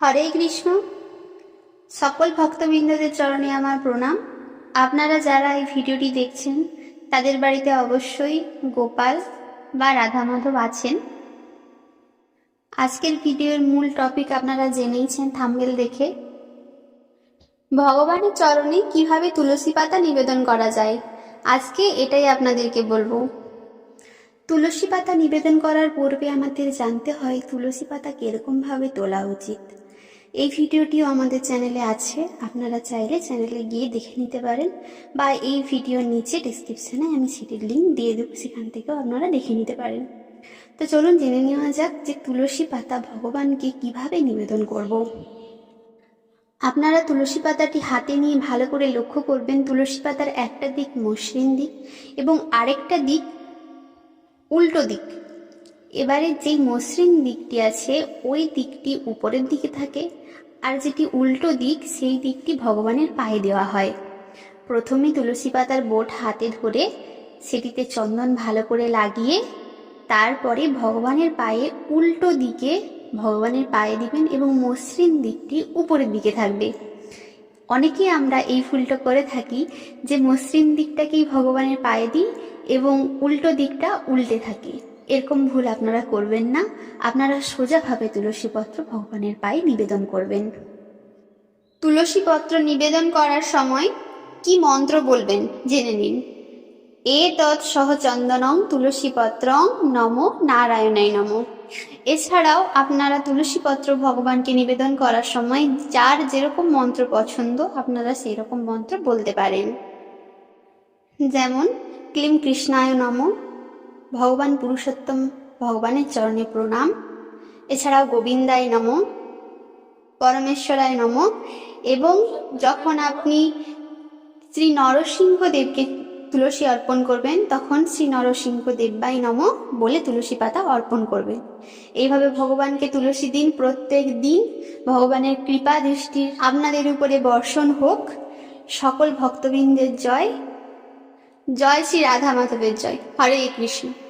হরে কৃষ্ণ। সকল ভক্তবৃন্দদের চরণে আমার প্রণাম। আপনারা যারা এই ভিডিওটি দেখছেন, তাদের বাড়িতে অবশ্যই গোপাল বা রাধা মাধব আছেন। আজকের ভিডিওর মূল টপিক আপনারা জেনেইছেন থাম্বেল দেখে। ভগবানের চরণে কীভাবে তুলসী পাতা নিবেদন করা যায়, আজকে এটাই আপনাদেরকে বলব। তুলসী পাতা নিবেদন করার পূর্বে আমাদের জানতে হয়, তুলসী পাতা কিরকমভাবে তোলা উচিত। এই ভিডিওটিও আমাদের চ্যানেলে আছে। আপনারা চাইলে চ্যানেলে গিয়ে দেখে নিতে পারেন বা এই ভিডিওর নিচে ডিসক্রিপশানে আমি সেটির লিঙ্ক দিয়ে দেবো, সেখান থেকেও আপনারা দেখে নিতে পারেন। তো চলুন জেনে নেওয়া যাক যে তুলসী পাতা ভগবানকে কীভাবে নিবেদন করব। আপনারা তুলসী পাতাটি হাতে নিয়ে ভালো করে লক্ষ্য করবেন, তুলসী পাতার একটা দিক মসৃণ দিক এবং আরেকটা দিক উল্টো দিক। এবারে যেই মসৃণ দিকটি আছে, ওই দিকটি উপরের দিকে থাকে আর যেটি উল্টো দিক, সেই দিকটি ভগবানের পায়ে দেওয়া হয়। প্রথমে তুলসী পাতার বোট হাতে ধরে সেটিতে চন্দন ভালো করে লাগিয়ে তারপরে ভগবানের পায়ে উল্টো দিকে ভগবানের পায়ে দিবেন এবং মসৃণ দিকটি উপরের দিকে থাকবে। অনেকেই আমরা এই ফুলটা করে থাকি যে মসৃণ দিকটাকেই ভগবানের পায়ে দিই এবং উল্টো দিকটা উল্টে থাকি। এরকম ভুল আপনারা করবেন না। আপনারা সোজাভাবে তুলসী পত্র ভগবানের পায়ে নিবেদন করবেন। তুলসী পত্র নিবেদন করার সময় কি মন্ত্র বলবেন জেনে নিন। এ তৎ সহ চন্দনং তুলসী পত্রং নম নারায়ণায় নম। এছাড়াও আপনারা তুলসী পত্র ভগবানকে নিবেদন করার সময় যার যেরকম মন্ত্র পছন্দ আপনারা সেই রকম মন্ত্র বলতে পারেন। যেমন, ক্লিম কৃষ্ণায় নম ভগবান পুরুষোত্তম, ভগবানের চরণে প্রণাম। এছাড়াও গোবিন্দায় নম, পরমেশ্বরায় নম এবং যখন আপনি শ্রী নরসিংহদেবকে তুলসী অর্পণ করবেন, তখন শ্রী নরসিংহ দেব্যাই নম বলে তুলসী পাতা অর্পণ করবেন। এইভাবে ভগবানকে তুলসী দিন প্রত্যেক দিন ভগবানের কৃপা দৃষ্টির আপনাদের উপরে বর্ষণ হোক। সকল ভক্তবৃন্দের জয়। জয় শ্রী রাধা মাধবের জয়। হরে কৃষ্ণ।